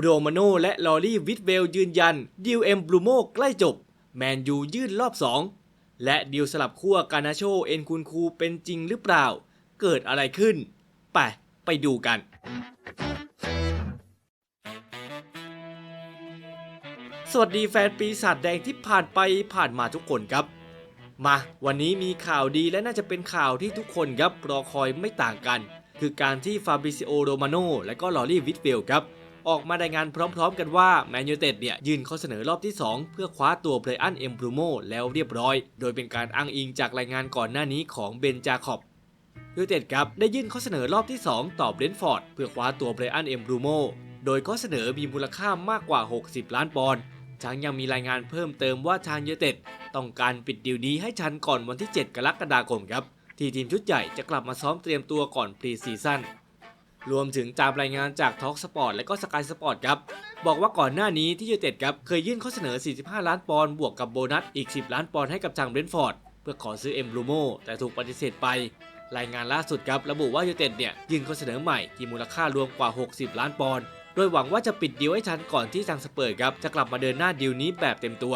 โรมาโนและลอรี่วิทเวลยืนยันดิวเอ็มบลูโมใกล้จบ แมนยูยื่นรอบ 2 และดิวสลับขั้วกานาโชเอ็นคุนคูเป็นจริงหรือเปล่า เกิดอะไรขึ้น ไป ไปดูกันสวัสดีแฟนปีศาจแดงที่ผ่านไปผ่านมาทุกคนครับ มาวันนี้มีข่าวดีและน่าจะเป็นข่าวที่ทุกคนครับรอคอยไม่ต่างกัน คือการที่ฟาบริซิโอโรมาโนและก็ลอรี่วิทเวลครับ ออกมารายงานพร้อมๆ กันว่าแมนยูเต็ดเนี่ยยื่นข้อเสนอรอบที่ 2 เพื่อคว้าตัวเพลอันเอ็มบรูโมแล้วเรียบร้อย โดยเป็นการอ้างอิงจากรายงานก่อนหน้านี้ของเบนจาคอบยูเต็ดครับได้ยื่นข้อเสนอรอบที่ 2 ต่อเบรนฟอร์ดเพื่อคว้าตัวเพลอันเอ็มบรูโมโดยข้อเสนอมีมูลค่ามากกว่า 60 ล้านปอนด์ทั้งยังมีรายงานเพิ่มเติมว่าทางยูเต็ดต้องการปิดดีลนี้ให้ชันก่อนวันที่ 7 กรกฎาคมครับที่ทีมชุดใหญ่จะกลับมาซ้อมเตรียมตัวก่อนพรีซีซั่น รวมถึงตามรายงานจากท a l k สปอร์ตและก็สกายสปอร์ตครับบอกว่าก่อนหน้านี้ที่ยูเต็ดครับเคยยื่นข้อเสนอ 45 ล้านปอนด์บวกกับโบนัสอีก 10 ล้านปอนด์ให้กับทางเบรนท์ฟอร์ดเพื่อขอซื้อเอ็มบลูโมแต่ถูกปฏิเสธไป รายงานล่าสุดครับระบุว่ายูเต็ดเนี่ยยื่นข้อเสนอใหม่ที่มูลค่ารวมกว่า 60 ล้านปอนด์โดยหวังว่าจะปิดดีลให้ทันก่อนที่ทางสเปอร์ครับจะกลับมาเดินหน้าดีลนี้แบบเต็มตัว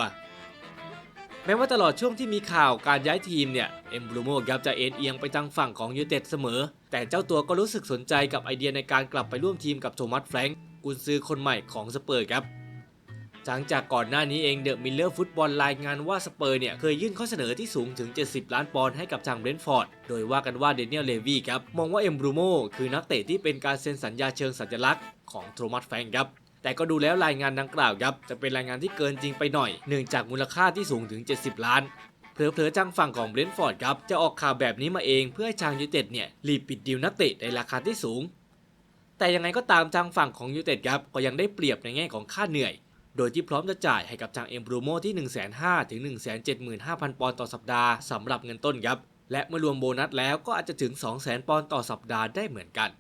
ม้ว่าตลอดช่วงที่มีข่าวการย้ายทีมเนี่ย เอ็มบลูโมครับจะเอ็นเอียงไปทางฝั่งของยูเต็ดเสมอ แต่เจ้าตัวก็รู้สึกสนใจกับไอเดียในการกลับไปร่วมทีมกับโทมัสแฟรงก์กุนซือคนใหม่ของสเปอร์ครับหลังจากก่อนหน้านี้เองเดอะมิลเลอร์ฟุตบอลรายงานว่าสเปอร์เนี่ยเคยยื่นข้อเสนอที่สูงถึง 70 ล้านปอนด์ให้กับทางเบรนท์ฟอร์ด โดยว่ากันว่าเดนเนียลเลวีครับ มองว่าเอ็มบรูโมคือนักเตะที่เป็นการเซ็นสัญญาเชิงสัญลักษณ์ของโทมัสแฟรงก์ครับ แต่ก็ดูแล้วรายงานดังกล่าวครับจะเป็นรายงานที่เกินจริงไปหน่อย เนื่องจากมูลค่าที่สูงถึง 70 ล้านเผลอๆจังฝั่งของเบรนท์ฟอร์ดครับจะออกข่าวแบบนี้มาเองเพื่อให้ทางยูเต็ดเนี่ยรีบปิดดีลนักเตะในราคาที่สูง แต่ยังไงก็ตามทางฝั่งของยูเต็ดครับก็ยังได้เปรียบในแง่ของค่าเหนื่อย โดยที่พร้อมจะจ่ายให้กับทางเอ็มบรูโมที่ 1 5 0 0 0ถึง175,000 ปอนด์ต่อสัปดาห์สำหรับเงินต้นครับและเมื่อรวมโบนัสแล้วก็อาจจะถึง 200,000 ปอนด์ต่อสัปดาห์ได้เหมือนกัน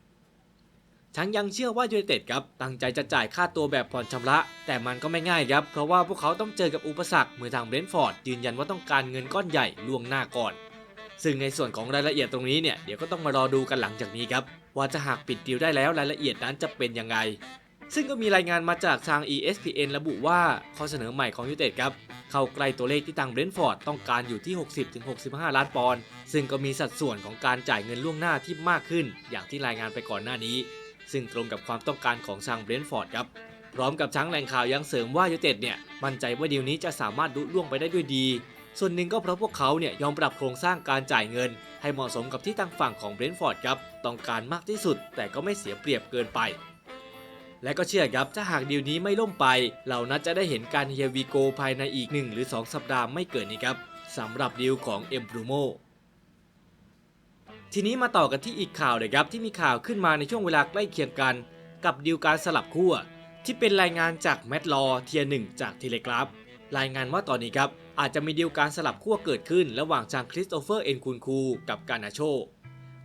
ทั้งยังเชื่อว่ายูไนเต็ดครับตั้งใจจะจ่ายค่าตัวแบบผ่อนชำระ แต่มันก็ไม่ง่ายครับ เพราะว่าพวกเขาต้องเจอกับอุปสรรคเมื่อทางเบรนท์ฟอร์ดยืนยันว่าต้องการเงินก้อนใหญ่ล่วงหน้าก่อน ซึ่งในส่วนของรายละเอียดตรงนี้เนี่ยเดี๋ยวก็ต้องมารอดูกันหลังจากนี้ครับว่าจะหากปิดดีลได้แล้วรายละเอียดนั้นจะเป็นยังไง ซึ่งก็มีรายงานมาจากทาง ESPN ระบุว่าข้อเสนอใหม่ของยูไนเต็ดครับเข้าใกล้ตัวเลขที่ทางเบรนท์ฟอร์ดต้องการอยู่ที่ 60-65 ล้านปอนด์ซึ่งก็มีสัดส่วนของการจ่ายเงินล่วงหน้าที่มากขึ้น อย่างที่รายงานไปก่อนหน้านี้ ซึ่งตรงกับความต้องการของทางเบรนท์ฟอร์ดครับ พร้อมกับทั้งแหล่งข่าวยังเสริมว่ายูเต็ดเนี่ยมั่นใจว่าดีลนี้จะสามารถลุล่วงไปได้ด้วยดี ส่วนหนึ่งก็เพราะพวกเขาเนี่ยยอมปรับโครงสร้างการจ่ายเงิน ให้เหมาะสมกับที่ทางฝั่งของเบรนท์ฟอร์ดครับต้องการมากที่สุด แต่ก็ไม่เสียเปรียบเกินไปและก็เชื่อครับถ้าหากดีลนี้ไม่ล่มไป เราน่าจะได้เห็นการเฮียวีโกภายในอีก 1 หรือ 2 สัปดาห์ไม่เกินนี้ครับสำหรับดีลของเอ็มบรูโม ทีนี้มาต่อกันที่อีกข่าวเลยครับที่มีข่าวขึ้นมาในช่วงเวลาใกล้เคียงกัน กับดีลการสลับขั้วที่เป็นรายงานจากแมตต์ลอเทียหนึ่งจากเทเลกราฟรายงานว่าตอนนี้ครับ อาจจะมีดีลการสลับขั้วเกิดขึ้น ระหว่างจางคริสโตเฟอร์เอ็นคุนคูกับกานาโช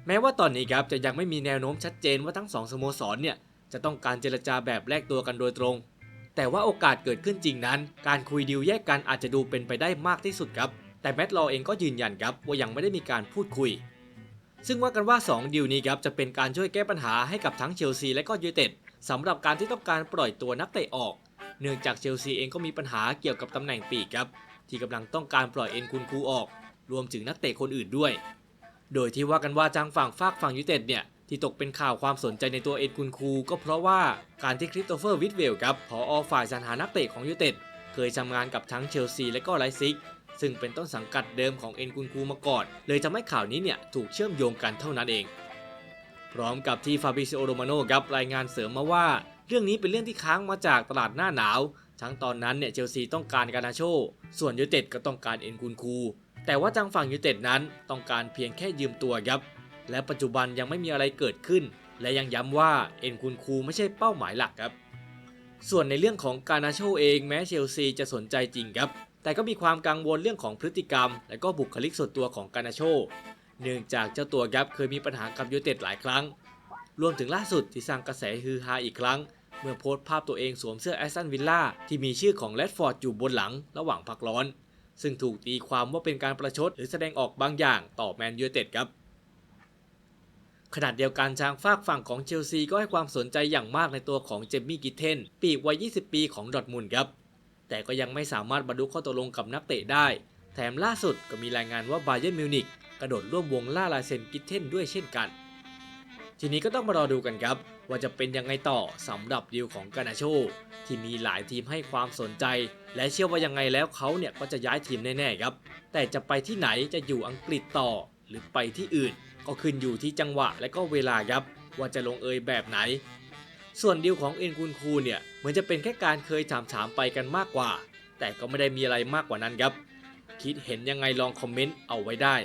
แม้ว่าตอนนี้ครับจะยังไม่มีแนวโน้มชัดเจนว่าทั้งสองสโมสรเนี่ยจะต้องการเจรจาแบบแลกตัวกันโดยตรง แต่ว่าโอกาสเกิดขึ้นจริงนั้น การคุยดีลแยกกันอาจจะดูเป็นไปได้มากที่สุดครับ แต่แมตต์ลอเองก็ยืนยันครับว่ายังไม่ได้มีการพูดคุย ซึ่งว่ากันว่า 2ดีลนี้ครับจะเป็นการช่วยแก้ปัญหาให้กับทั้งเชลซีและก็ยูไนเต็ดสำหรับการที่ต้องการปล่อยตัวนักเตะออก เนื่องจากเชลซีเองก็มีปัญหาเกี่ยวกับตำแหน่งปีกครับที่กำลังต้องการปล่อยเอ็นคุนคูออก รวมถึงนักเตะคนอื่นด้วย โดยที่ว่ากันว่าทางฝั่งฝากฝั่งยูไนเต็ดเนี่ยที่ตกเป็นข่าวความสนใจในตัวเอ็นคุนคู ก็เพราะว่าการที่คริสโตเฟอร์วิทเวลครับผอฝ่ายสรรหานักเตะของยูไนเต็ดเคยทำงานกับทั้งเชลซีและก็ไลซิก ซึ่งเป็นต้นสังกัดเดิมของเอ็นคุนคูมาก่อน เลยทำให้ข่าวนี้เนี่ยถูกเชื่อมโยงกันเท่านั้นเอง พร้อมกับที่ฟาบิซิโอโรมาโนครับรายงานเสริมมาว่า เรื่องนี้เป็นเรื่องที่ค้างมาจากตลาดหน้าหนาว ทั้งตอนนั้นเนี่ยเชลซีต้องการกานาโช ส่วนยูเต็ดก็ต้องการเอ็นคุนคู แต่ว่าทางฝั่งยูเต็ดนั้นต้องการเพียงแค่ยืมตัวครับ และปัจจุบันยังไม่มีอะไรเกิดขึ้น และยังย้ำว่าเอ็นคุนคูไม่ใช่เป้าหมายหลักครับส่วนในเรื่องของกานาโชเองแม้เชลซีจะสนใจจริงครับ แต่ก็มีความกังวลเรื่องของพฤติกรรม และก็บุคลิกส่วนตัวของกานาโช เนื่องจากเจ้าตัวครับเคยมีปัญหากับยูเต็ดหลายครั้ง รวมถึงล่าสุดที่สร้างกระแสฮือฮาอีกครั้ง เมื่อโพสต์ภาพตัวเองสวมเสื้อแอสตันวิลล่าที่มีชื่อของแรดฟอร์ดอยู่บนหลังระหว่างพักร้อน ซึ่งถูกตีความว่าเป็นการประชดหรือแสดงออกบางอย่างต่อแมนยูเต็ดครับขณะเดียวกันทางฝากฝั่งของเชลซีก็ให้ความสนใจอย่างมากในตัวของเจมี่กิเทน ปีกวัย 20 ปีของดอร์ทมุนครับ แต่ก็ยังไม่สามารถบรรลุข้อตกลงกับนักเตะได้ แถมล่าสุดก็มีรายงานว่าบาเยิร์นมิวนิกกระโดดร่วมวงล่าลายเซ็นกิทเทนด้วยเช่นกัน ทีนี้ก็ต้องมารอดูกันครับ ว่าจะเป็นยังไงต่อสำหรับดีลของกานาโช ที่มีหลายทีมให้ความสนใจ และเชื่อว่ายังไงแล้วเขาเนี่ยก็จะย้ายทีมแน่ๆครับ แต่จะไปที่ไหนจะอยู่อังกฤษต่อ หรือไปที่อื่น ก็ขึ้นอยู่ที่จังหวะและก็เวลาครับ ว่าจะลงเอยแบบไหน ส่วนดีลของเอ็นคุนคูเนี่ยเหมือนจะเป็นแค่การเคยถามถามไปกันมากกว่า แต่ก็ไม่ได้มีอะไรมากกว่านั้นครับ คิดเห็นยังไงลองคอมเมนต์เอาไว้ได้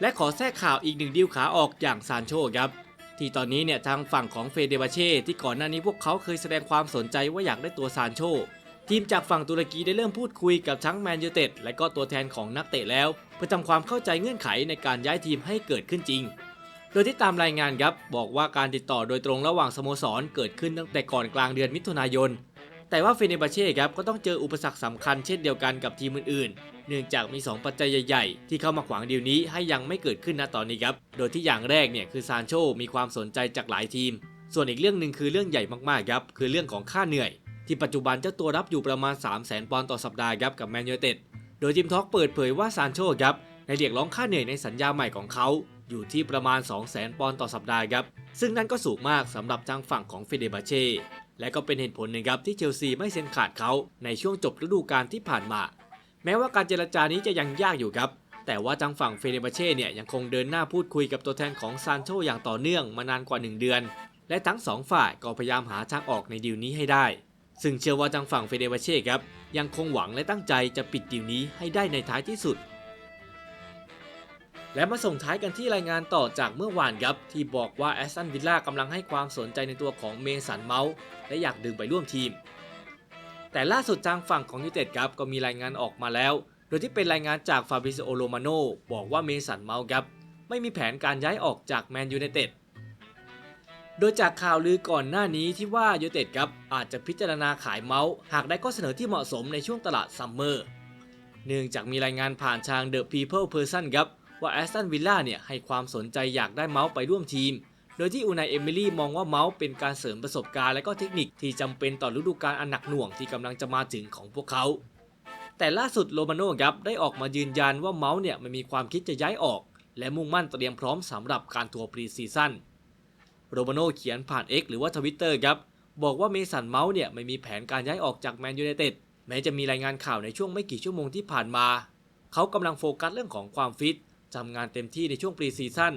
และขอแทรกข่าวอีกหนึ่งดีลขาออกอย่างซานโชครับที่ตอนนี้เนี่ยทางฝั่งของเฟเดบาเช่ที่ก่อนหน้านี้พวกเขาเคยแสดงความสนใจว่าอยากได้ตัวซานโชทีมจากฝั่งตุรกีได้เริ่มพูดคุยกับทั้งแมนยูเต็ดและก็ตัวแทนของนักเตะแล้ว เพื่อทำความเข้าใจเงื่อนไขในการย้ายทีมให้เกิดขึ้นจริง โดยที่ตามรายงานครับบอกว่าการติดต่อโดยตรงระหว่างสโมสรเกิดขึ้นตั้งแต่ก่อนกลางเดือนมิถุนายน แต่ว่าเฟเนบาเช่ครับก็ต้องเจออุปสรรคสำคัญเช่นเดียวกันกับทีมอื่นๆ เนื่องจากมี 2 ปัจจัยใหญ่ๆ ที่เข้ามาขวางดีลนี้ให้ยังไม่เกิดขึ้นณตอนนี้ครับ โดยที่อย่างแรกเนี่ยคือซานโชมีความสนใจจากหลายทีม ส่วนอีกเรื่องหนึ่งคือเรื่องใหญ่มากๆครับคือเรื่องของค่าเหนื่อย ที่ปัจจุบันเจ้าตัวรับอยู่ประมาณ 3 0 0 0 0 0ปอนด์ต่อสัปดาห์ครับกับแมนยูเต็ดโดยทีมท็อกเปิดเผยว่าซานโชครับในเรียกร้องค่าเหนื่อยในสัญญาใหม่ของเขา อยู่ที่ประมาณ 2 0 0 0 0 0 ปอนด์ต่อสัปดาห์ครับ ซึ่งนั่นก็สูงมากสำหรับทางฝั่งของเฟเดบาเช่ และก็เป็นเหตุผลหนึ่งครับที่เชลซีไม่เซ็นขาดเขาในช่วงจบฤดูกาลที่ผ่านมา แม้ว่าการเจรจานี้จะยังยากอยู่ครับ แต่ว่าทางฝั่งเฟเดบาเช่เนี่ยยังคงเดินหน้าพูดคุยกับตัวแทนของซานโชอย่างต่อเนื่องมานานกว่า 1 เดือน และทั้งสองฝ่ายก็พยายามหาทางออกในดีลนี้ให้ได้ ซึ่งเชื่อว่าทางฝั่งเฟเดบาเช่ครับยังคงหวังและตั้งใจจะปิดดีลนี้ให้ได้ในท้ายที่สุด และมาส่งท้ายกันที่รายงานต่อจากเมื่อวานครับ ที่บอกว่าแอสตันวิลล่ากำลังให้ความสนใจในตัวของเมสันเมาส์และอยากดึงไปร่วมทีม แต่ล่าสุดทางฝั่งของยูเต็ดครับก็มีรายงานออกมาแล้ว โดยที่เป็นรายงานจากฟาบริซโอโรมาโนบอกว่าเมสันเมาส์ครับไม่มีแผนการย้ายออกจากแมนยูไนเต็ดโดยจากข่าวลือก่อนหน้านี้ที่ว่ายูเต็ดครับอาจจะพิจารณาขายเมาส์หากได้ข้อเสนอที่เหมาะสมในช่วงตลาดซัมเมอร์ เนื่องจากมีรายงานผ่านทาง The People Person ครับ ว่าแอสตันวิลล่าเนี่ยให้ความสนใจอยากได้เมาส์ไปร่วมทีม โดยที่อูนายเอมิลี่มองว่าเมาส์เป็นการเสริมประสบการณ์และก็เทคนิคที่จำเป็นต่อฤดูกาลอันหนักหน่วงที่กำลังจะมาถึงของพวกเขา แต่ล่าสุดโรมาโน่ครับได้ออกมายืนยันว่าเมาส์เนี่ยไม่มีความคิดจะย้ายออก และมุ่งมั่นเตรียมพร้อมสำหรับการทัวร์ปรีซีซั่นโรมาโน่เขียนผ่าน X หรือว่าทวิตเตอร์ครับบอกว่าเมสันเมาส์เนี่ยไม่มีแผนการย้ายออกจากแมนยูไนเต็ดแม้จะมีรายงานข่าวในช่วงไม่กี่ชั่วโมงที่ผ่านมา เขากำลังโฟกัสเรื่องของความฟิต ทำงานเต็มที่ในช่วงปรีซีซั่น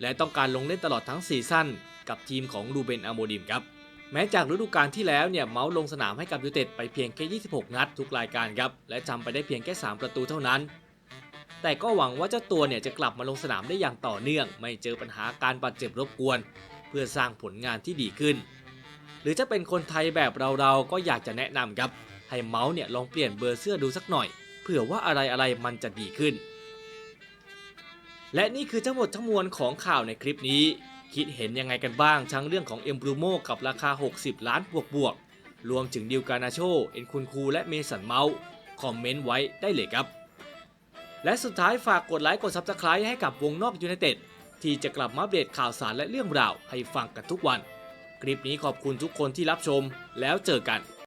และต้องการลงเล่นตลอดทั้งซีซั่นกับทีมของรูเบนอาโมดิมครับ แม้จากฤดูกาลที่แล้วเนี่ยเมาส์ลงสนามให้กับยูเต็ดไปเพียงแค่ 26 นัดทุกรายการครับ และทำไปได้เพียงแค่ 3 ประตูเท่านั้น แต่ก็หวังว่าเจ้าตัวเนี่ยจะกลับมาลงสนามได้อย่างต่อเนื่อง ไม่เจอปัญหาการบาดเจ็บรบกวน เพื่อสร้างผลงานที่ดีขึ้น หรือจะเป็นคนไทยแบบเราๆก็อยากจะแนะนำครับให้เมาส์เนี่ยลองเปลี่ยนเบอร์เสื้อดูสักหน่อยเผื่อว่าอะไรๆมันจะดีขึ้น และนี่คือทั้งหมดทั้งมวลของข่าวในคลิปนี้ คิดเห็นยังไงกันบ้างทั้งเรื่องของเอ็มบรูโมกับราคา 60 ล้านบวกบวกรวมถึงดิวการนาโช เอ็นคุนคูและเมสันเมาส์คอมเมนต์ไว้ได้เลยครับ และสุดท้ายฝากกดไลค์กด Subscribe ให้กับวงนอกยูไนเต็ดที่จะกลับมาอัปเดตข่าวสารและเรื่องราวให้ฟังกันทุกวัน คลิปนี้ขอบคุณทุกคนที่รับชมแล้วเจอกัน